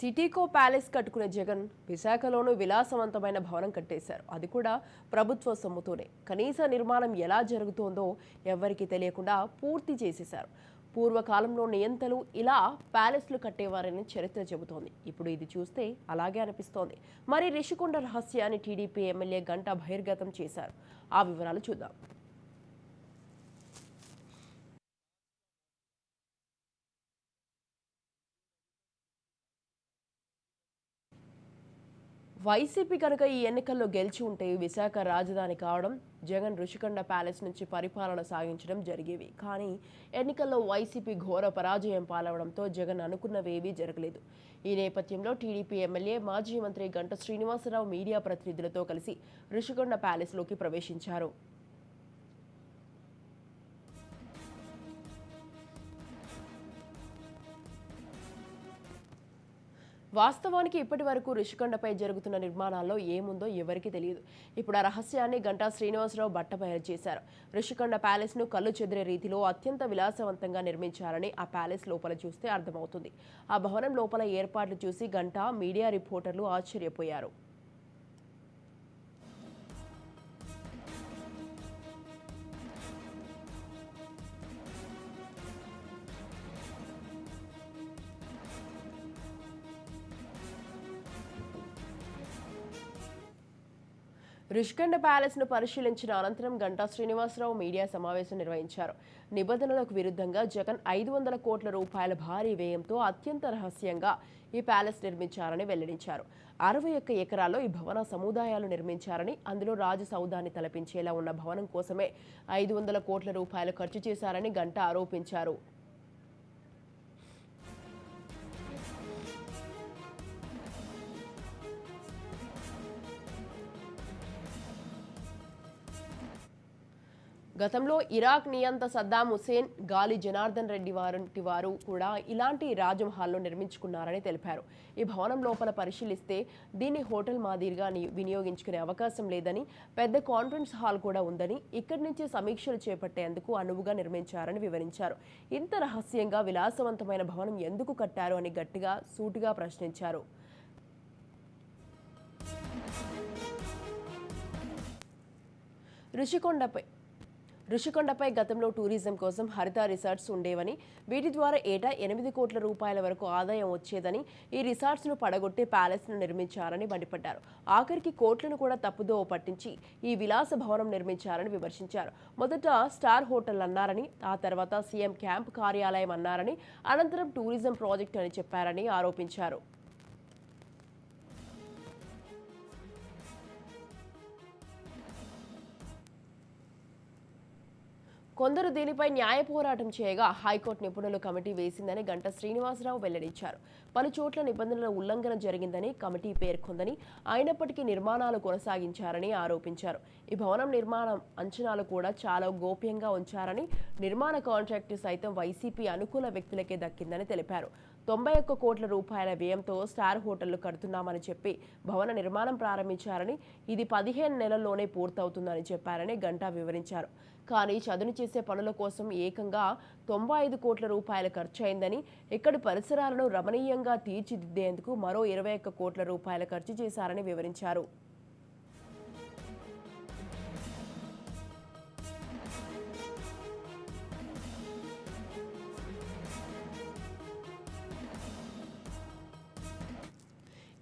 సిటీకో palace కట్టుకునే జగన్ విశాఖలోనూ విలాసవంతమైన భవనం కట్టేశారు. అది కూడా ప్రభుత్వ సొమ్ముతోనే. కనీస నిర్మాణం ఎలా జరుగుతోందో ఎవ్వరికీ తెలియకుండా పూర్తి చేసేశారు. పూర్వకాలంలో నియంతలు ఇలా ప్యాలెస్లు కట్టేవారని చరిత్ర చెబుతోంది. ఇప్పుడు ఇది చూస్తే అలాగే అనిపిస్తోంది. మరి రిషికొండ రహస్యాన్ని టీడీపీ ఎమ్మెల్యే గంటా బహిర్గతం చేశారు. ఆ వివరాలు చూద్దాం. వైసీపీ కనుక ఈ ఎన్నికల్లో గెలిచి ఉంటే విశాఖ రాజధాని కావడం జగన్ ఋషికొండ ప్యాలెస్ నుంచి పరిపాలన సాగించడం జరిగేవి. కానీ ఎన్నికల్లో వైసీపీ ఘోర పరాజయం పాలవడంతో జగన్ అనుకున్నవేవీ జరగలేదు. ఈ నేపథ్యంలో టీడీపీ ఎమ్మెల్యే మాజీ మంత్రి గంట శ్రీనివాసరావు మీడియా ప్రతినిధులతో కలిసి ఋషికొండ ప్యాలెస్లోకి ప్రవేశించారు. వాస్తవానికి ఇప్పటి వరకు ఋషికొండపై జరుగుతున్న నిర్మాణాల్లో ఏముందో ఎవరికీ తెలియదు. ఇప్పుడు ఆ రహస్యాన్ని గంటా శ్రీనివాసరావు బట్టబయలు చేశారు. ఋషికొండ ప్యాలెస్ను కళ్ళు చెదిరే రీతిలో అత్యంత విలాసవంతంగా నిర్మించారని ఆ ప్యాలెస్ లోపల చూస్తే అర్థమవుతుంది. ఆ భవనం లోపల ఏర్పాట్లు చూసి గంటా మీడియా రిపోర్టర్లు ఆశ్చర్యపోయారు. రుషికొండ ప్యాలెస్ను పరిశీలించిన అనంతరం గంటా శ్రీనివాసరావు మీడియా సమావేశం నిర్వహించారు. నిబంధనలకు విరుద్ధంగా జగన్ ఐదు వందల కోట్ల రూపాయల భారీ వ్యయంతో అత్యంత రహస్యంగా ఈ ప్యాలెస్ నిర్మించారని వెల్లడించారు. అరవై ఒక్క ఎకరాల్లో ఈ భవన సముదాయాలు నిర్మించారని అందులో రాజసౌదాన్ని తలపించేలా ఉన్న భవనం కోసమే ఐదు వందల కోట్ల రూపాయలు ఖర్చు చేశారని గంటా ఆరోపించారు. గతంలో ఇరాక్ నియంత సద్దాం హుసేన్ గాలి జనార్దన్ రెడ్డి వారంటి వారు కూడా ఇలాంటి రాజమహల్లో నిర్మించుకున్నారని తెలిపారు. ఈ భవనం లోపల పరిశీలిస్తే దీన్ని హోటల్ మాదిరిగా ని- వినియోగించుకునే అవకాశం లేదని పెద్ద కాన్ఫరెన్స్ హాల్ కూడా ఉందని ఇక్కడి నుంచి సమీక్షలు చేపట్టేందుకు అనువుగా నిర్మించారని వివరించారు. ఇంత రహస్యంగా విలాసవంతమైన భవనం ఎందుకు కట్టారు అని గట్టిగా సూటిగా ప్రశ్నించారు. రుషికొండపై ఋషికొండపై గతంలో టూరిజం కోసం హరిత రిసార్ట్స్ ఉండేవని వీటి ద్వారా ఏటా ఎనిమిది కోట్ల రూపాయల వరకు ఆదాయం వచ్చేదని ఈ రిసార్ట్స్ను పడగొట్టి ప్యాలెస్ను నిర్మించారని మండిపడ్డారు. ఆఖరికి కోట్లను కూడా తప్పుదోవ పట్టించి ఈ విలాస భవనం నిర్మించారని విమర్శించారు. మొదట స్టార్ హోటల్ అన్నారని ఆ తర్వాత సీఎం క్యాంప్ కార్యాలయం అన్నారని అనంతరం టూరిజం ప్రాజెక్ట్ అని చెప్పారని ఆరోపించారు. కొందరు దీనిపై న్యాయ పోరాటం చేయగా హైకోర్టు నిపుణుల కమిటీ వేసిందని గంట శ్రీనివాసరావు వెల్లడించారు. పలు చోట్ల నిబంధనల ఉల్లంఘన జరిగిందని కమిటీ పేర్కొందని అయినప్పటికీ నిర్మాణాలు కొనసాగించారని ఆరోపించారు. ఈ భవనం నిర్మాణం అంచనాలు కూడా చాలా గోప్యంగా ఉంచారని నిర్మాణ కాంట్రాక్టు సైతం వైసీపీ అనుకూల వ్యక్తులకే దక్కిందని తెలిపారు. తొంభై ఒక్క కోట్ల రూపాయల వ్యయంతో స్టార్ హోటళ్ళు కడుతున్నామని చెప్పి భవన నిర్మాణం ప్రారంభించారని ఇది పదిహేను నెలల్లోనే పూర్తవుతుందని చెప్పారని గంటా వివరించారు. కానీ చదును చేసే పనుల కోసం ఏకంగా తొంభై ఐదు కోట్ల రూపాయలు ఖర్చు అయిందని ఇక్కడి పరిసరాలను రమణీయంగా తీర్చిదిద్దేందుకు మరో ఇరవై ఒక్క కోట్ల రూపాయల ఖర్చు చేశారని వివరించారు.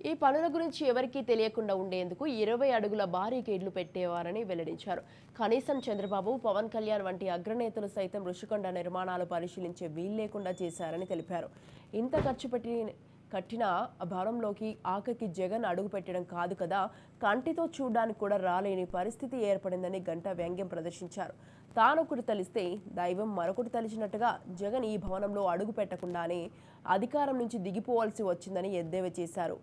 ఈ పనుల గురించి ఎవరికీ తెలియకుండా ఉండేందుకు ఇరవై అడుగుల బారికేడ్లు పెట్టేవారని వెల్లడించారు. కనీసం చంద్రబాబు పవన్ కళ్యాణ్ వంటి అగ్రనేతలు సైతం ఋషికొండ నిర్మాణాలు పరిశీలించే వీల్లేకుండా చేశారని తెలిపారు. ఇంత ఖర్చు పెట్టి కట్టిన భవనంలోకి ఆకకి జగన్ అడుగు పెట్టడం కాదు కదా కంటితో చూడడానికి కూడా రాలేని పరిస్థితి ఏర్పడిందని గంట వ్యంగ్యం ప్రదర్శించారు. తానొకటి తలిస్తే దైవం మరొకటి తలిచినట్టుగా జగన్ ఈ భవనంలో అడుగు పెట్టకుండానే అధికారం నుంచి దిగిపోవాల్సి వచ్చిందని ఎద్దేవా చేశారు.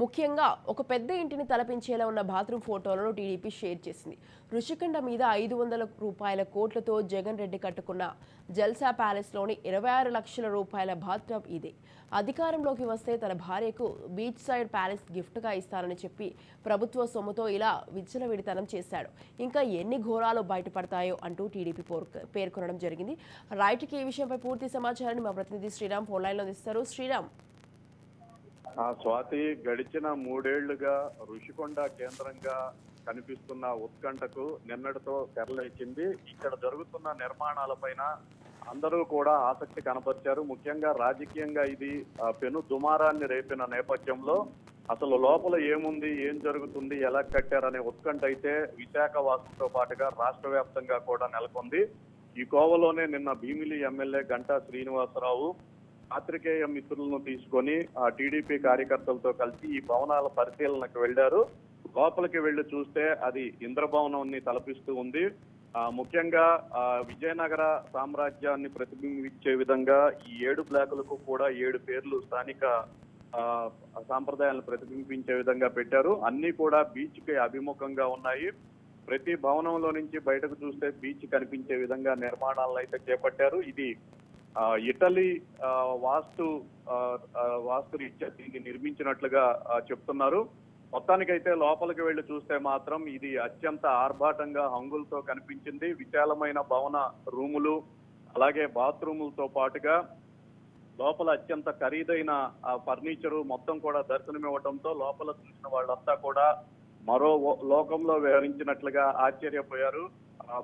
ముఖ్యంగా ఒక పెద్ద ఇంటిని తలపించేలా ఉన్న బాత్రూమ్ ఫోటోలను టీడీపీ షేర్ చేసింది. రుషికొండ మీద ఐదు వందల రూపాయల కోట్లతో జగన్ రెడ్డి కట్టుకున్న జల్సా ప్యాలెస్లోని ఇరవై ఆరు లక్షల రూపాయల బాత్రూమ్ ఇదే. అధికారంలోకి వస్తే తన భార్యకు బీచ్ సైడ్ ప్యాలెస్ గిఫ్ట్గా ఇస్తానని చెప్పి ప్రభుత్వ సొమ్ముతో ఇలా విచ్చలవిడితనం చేశాడు. ఇంకా ఎన్ని ఘోరాలు బయటపడతాయో అంటూ టీడీపీ పేర్కొనడం జరిగింది. రైట్కి ఈ విషయంపై పూర్తి సమాచారాన్ని మా ప్రతినిధి శ్రీరామ్ ఫోన్లైన్లో ఇస్తారు శ్రీరామ్. స్వాతి గడిచిన మూడేళ్ళుగా ఋషికొండ కేంద్రంగా కనిపిస్తున్న ఉత్కంఠకు నిన్నటితో తెరలేచింది. ఇక్కడ జరుగుతున్న నిర్మాణాలపైన అందరూ కూడా ఆసక్తి కనపరిచారు. ముఖ్యంగా రాజకీయంగా ఇది పెను దుమారాన్ని రేపిన నేపథ్యంలో అసలు లోపల ఏముంది ఏం జరుగుతుంది ఎలా కట్టారనే ఉత్కంఠ అయితే విశాఖ వాసులతో పాటుగా రాష్ట్ర వ్యాప్తంగా కూడా నెలకొంది. ఈ కోవలోనే నిన్న భీమిలి ఎమ్మెల్యే గంటా శ్రీనివాసరావు పాత్రికేయ మిత్రులను తీసుకొని ఆ టీడీపీ కార్యకర్తలతో కలిసి ఈ భవనాల పరిశీలనకు వెళ్ళారు లోపలికి వెళ్ళి చూస్తే అది ఇంద్రభవనాన్ని తలపిస్తూ ఉంది. ఆ ముఖ్యంగా ఆ విజయనగర సామ్రాజ్యాన్ని ప్రతిబింబించే విధంగా ఈ ఏడు బ్లాకులకు కూడా ఏడు పేర్లు స్థానిక ఆ సాంప్రదాయాలను ప్రతిబింబించే విధంగా పెట్టారు. అన్ని కూడా బీచ్కి అభిముఖంగా ఉన్నాయి. ప్రతి భవనంలో నుంచి బయటకు చూస్తే బీచ్ కనిపించే విధంగా నిర్మాణాలను అయితే చేపట్టారు. ఇది ఇటలీ వాస్తు వాస్తు రీత్యా దీన్ని నిర్మించినట్లుగా చెప్తున్నారు. మొత్తానికైతే లోపలికి వెళ్ళి చూస్తే మాత్రం ఇది అత్యంత ఆర్భాటంగా హంగులతో కనిపించింది. విశాలమైన భవన రూములు అలాగే బాత్రూములతో పాటుగా లోపల అత్యంత ఖరీదైన ఫర్నిచరు మొత్తం కూడా దర్శనమివ్వడంతో లోపల చూసిన వాళ్ళంతా కూడా మరో లోకంలో వివరించినట్లుగా ఆశ్చర్యపోయారు.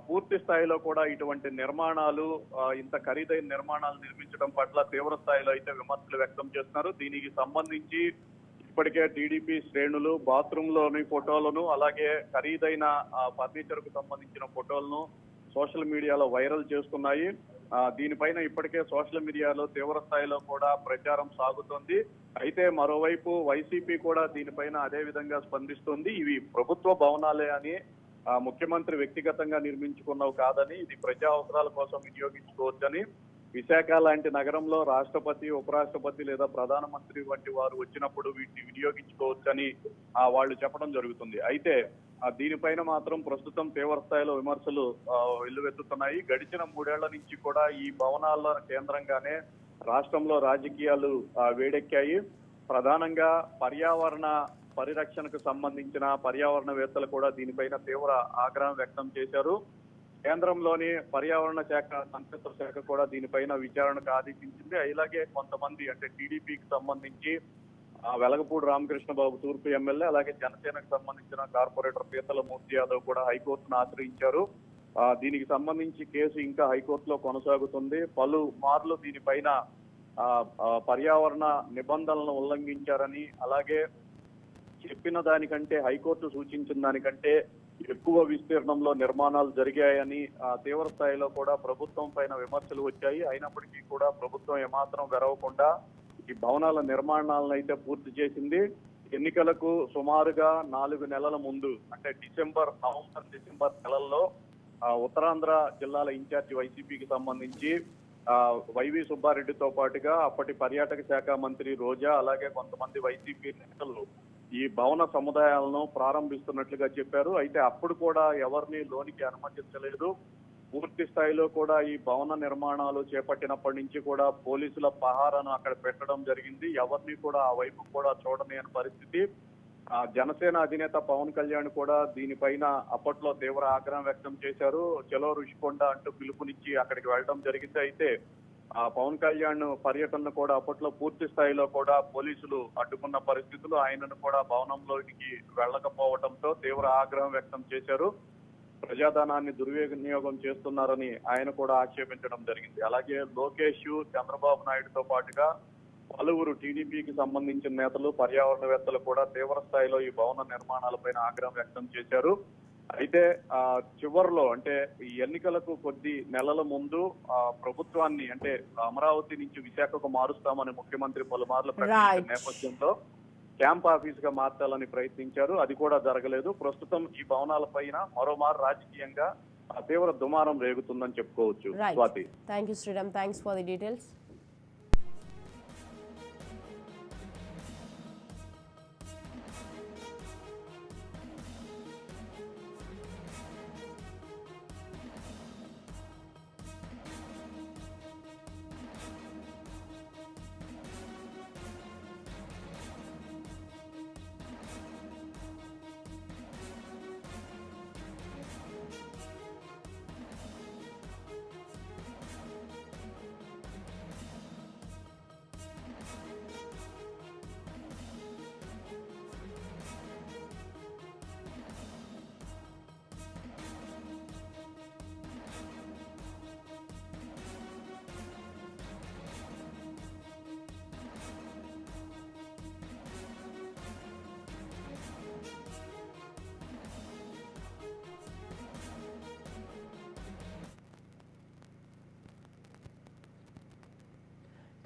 పూర్తి స్థాయిలో కూడా ఇటువంటి నిర్మాణాలు ఇంత ఖరీదైన నిర్మాణాలు నిర్మించడం పట్ల తీవ్ర స్థాయిలో అయితే విమర్శలు వ్యక్తం చేస్తున్నారు. దీనికి సంబంధించి ఇప్పటికే టీడీపీ శ్రేణులు బాత్రూమ్లోని ఫోటోలను అలాగే ఖరీదైన ఫర్నిచర్కు సంబంధించిన ఫోటోలను సోషల్ మీడియాలో వైరల్ చేస్తున్నాయి. దీనిపైన ఇప్పటికే సోషల్ మీడియాలో తీవ్ర స్థాయిలో కూడా ప్రచారం సాగుతోంది. అయితే మరోవైపు వైసీపీ కూడా దీనిపైన అదే విధంగా స్పందిస్తుంది. ఇవి ప్రభుత్వ భవనాలే అని ముఖ్యమంత్రి వ్యక్తిగతంగా నిర్మించుకున్నవి కాదని ఇది ప్రజా అవసరాల కోసం వినియోగించుకోవచ్చని విశాఖ లాంటి నగరంలో రాష్ట్రపతి ఉపరాష్ట్రపతి లేదా ప్రధానమంత్రి వంటి వారు వచ్చినప్పుడు వీటిని వినియోగించుకోవచ్చని వాళ్ళు చెప్పడం జరుగుతుంది. అయితే దీనిపైన మాత్రం ప్రస్తుతం తీవ్ర స్థాయిలో విమర్శలు వెల్లువెత్తుతున్నాయి. గడిచిన మూడేళ్ళ నుంచి కూడా ఈ భవనాల కేంద్రంగానే రాష్ట్రంలో రాజకీయాలు వేడెక్కాయి. ప్రధానంగా పర్యావరణ పరిరక్షణకు సంబంధించిన పర్యావరణవేత్తలు కూడా దీనిపైన తీవ్ర ఆగ్రహం వ్యక్తం చేశారు. కేంద్రంలోని పర్యావరణ శాఖ మంత్రిత్వ శాఖ కూడా దీనిపైన విచారణకు ఆదేశించింది. అలాగే కొంతమంది అంటే టీడీపీకి సంబంధించి వెలగపూడి రామకృష్ణ బాబు తూర్పు ఎమ్మెల్యే అలాగే జనసేనకు సంబంధించిన కార్పొరేటర్ పీతల మూర్తి యాదవ్ కూడా హైకోర్టును ఆశ్రయించారు. దీనికి సంబంధించి కేసు ఇంకా హైకోర్టులో కొనసాగుతుంది. పలు మార్లు దీనిపైన పర్యావరణ నిబంధనలను ఉల్లంఘించారని అలాగే చెప్పిన దానికంటే హైకోర్టు సూచించిన దానికంటే ఎక్కువ విస్తీర్ణంలో నిర్మాణాలు జరిగాయని ఆ, తీవ్ర స్థాయిలో కూడా ప్రభుత్వం పైన విమర్శలు వచ్చాయి. అయినప్పటికీ కూడా ప్రభుత్వం ఏమాత్రం గెరవకుండా ఈ భవనాల నిర్మాణాలను అయితే పూర్తి చేసింది. ఎన్నికలకు సుమారుగా నాలుగు నెలల ముందు అంటే డిసెంబర్ నవంబర్ డిసెంబర్ నెలల్లో ఉత్తరాంధ్ర జిల్లాల ఇన్ఛార్జి వైసీపీకి సంబంధించి వైవి సుబ్బారెడ్డితో పాటుగా అప్పటి పర్యాటక శాఖ మంత్రి రోజా అలాగే కొంతమంది వైసీపీ నేతలు ఈ భవన సముదాయాలను ప్రారంభిస్తున్నట్లుగా చెప్పారు. అయితే అప్పుడు కూడా ఎవరిని లోనికి అనుమతించలేదు. పూర్తి స్థాయిలో కూడా ఈ భవన నిర్మాణాలు చేపట్టినప్పటి నుంచి కూడా పోలీసుల పహారాను అక్కడ పెట్టడం జరిగింది. ఎవరిని కూడా ఆ వైపు కూడా చూడలేని పరిస్థితి. ఆ జనసేన అధినేత పవన్ కళ్యాణ్ కూడా దీనిపైన అప్పట్లో తీవ్ర ఆగ్రహం వ్యక్తం చేశారు. చలో రుషికొండ అంటూ పిలుపునిచ్చి అక్కడికి వెళ్ళడం జరిగింది. అయితే పవన్ కళ్యాణ్ పర్యటనను కూడా అప్పట్లో పూర్తి స్థాయిలో కూడా పోలీసులు అడ్డుకున్న పరిస్థితులు ఆయనను కూడా భవనంలోకి వెళ్ళకపోవడంతో తీవ్ర ఆగ్రహం వ్యక్తం చేశారు. ప్రజాధనాన్ని దుర్వినియోగం చేస్తున్నారని ఆయన కూడా ఆక్షేపించడం జరిగింది. అలాగే లోకేష్ చంద్రబాబు నాయుడుతో పాటుగా పలువురు టీడీపీకి సంబంధించిన నేతలు పర్యావరణవేత్తలు కూడా తీవ్ర స్థాయిలో ఈ భవన నిర్మాణాలపైన ఆగ్రహం వ్యక్తం చేశారు. అయితే ఆ చివరిలో అంటే ఈ ఎన్నికలకు కొద్ది నెలల ముందు ఆ ప్రభుత్వాన్ని అంటే అమరావతి నుంచి విశాఖకు మారుస్తామని ముఖ్యమంత్రి పలుమార్లు ప్రకటించిన. నేపథ్యంలో క్యాంప్ ఆఫీస్గా మార్చాలని ప్రయత్నించారు. అది కూడా జరగలేదు. ప్రస్తుతం ఈ భవనాల పైన మరోమారు రాజకీయంగా తీవ్ర దుమారం రేగుతుందని చెప్పుకోవచ్చు. Swathi. Thank you Sriram thanks for the details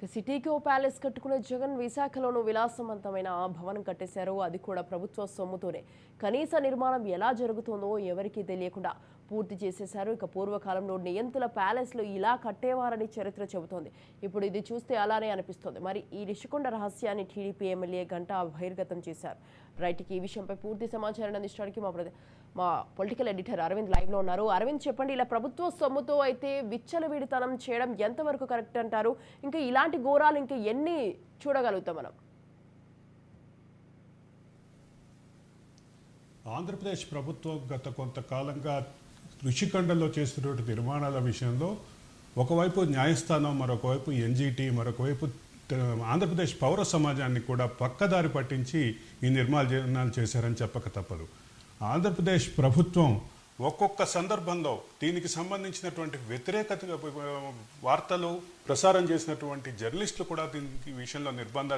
సిటీకి ఓ ప్యాలెస్ కట్టుకునే జగన్ విశాఖలోనూ విలాసవంతమైన ఆ భవనం కట్టేశారు. అది కూడా ప్రభుత్వ సొమ్ముతోనే. కనీస నిర్మాణం ఎలా జరుగుతుందో ఎవరికీ తెలియకుండా పూర్తి చేసేశారు. ఇక పూర్వకాలంలో నియంతుల ప్యాలెస్లో ఇలా కట్టేవారని చరిత్ర చెబుతోంది. ఇప్పుడు ఇది చూస్తే అలానే అనిపిస్తోంది. మరి ఈ రిషికొండ రహస్యాన్ని టీడీపీ ఎమ్మెల్యే గంట బహిర్గతం చేశారు. రైట్కి ఈ విషయంపై పూర్తి సమాచారాన్ని అందించడానికి మా ప్రతి మా పొలిటికల్ ఎడిటర్ అరవింద్ లైవ్లో ఉన్నారు. అరవింద్ చెప్పండి ఇలా ప్రభుత్వ సొమ్ముతో అయితే విచ్చలవిడితనం చేయడం ఎంతవరకు కరెక్ట్ అంటారు? ఇంకా ఇలాంటి ఘోరాలు ఇంకా ఎన్ని చూడగలుగుతాం మనం? ఆంధ్రప్రదేశ్ ప్రభుత్వం గత కొంతకాలంగా ఋషికొండలో చేస్తున్నటువంటి నిర్మాణాల విషయంలో ఒకవైపు న్యాయస్థానం మరొకవైపు ఎన్జిటి మరొకవైపు ఆంధ్రప్రదేశ్ పౌర సమాజాన్ని కూడా పక్కదారి పట్టించి ఈ నిర్మాణాలు చేశారని చెప్పక తప్పదు. ఆంధ్రప్రదేశ్ ప్రభుత్వం ఒక్కొక్క సందర్భంలో దీనికి సంబంధించినటువంటి వ్యతిరేకత వార్తలు ప్రసారం చేసినటువంటి జర్నలిస్టులు కూడా దీనికి విషయంలో నిర్బంధాలు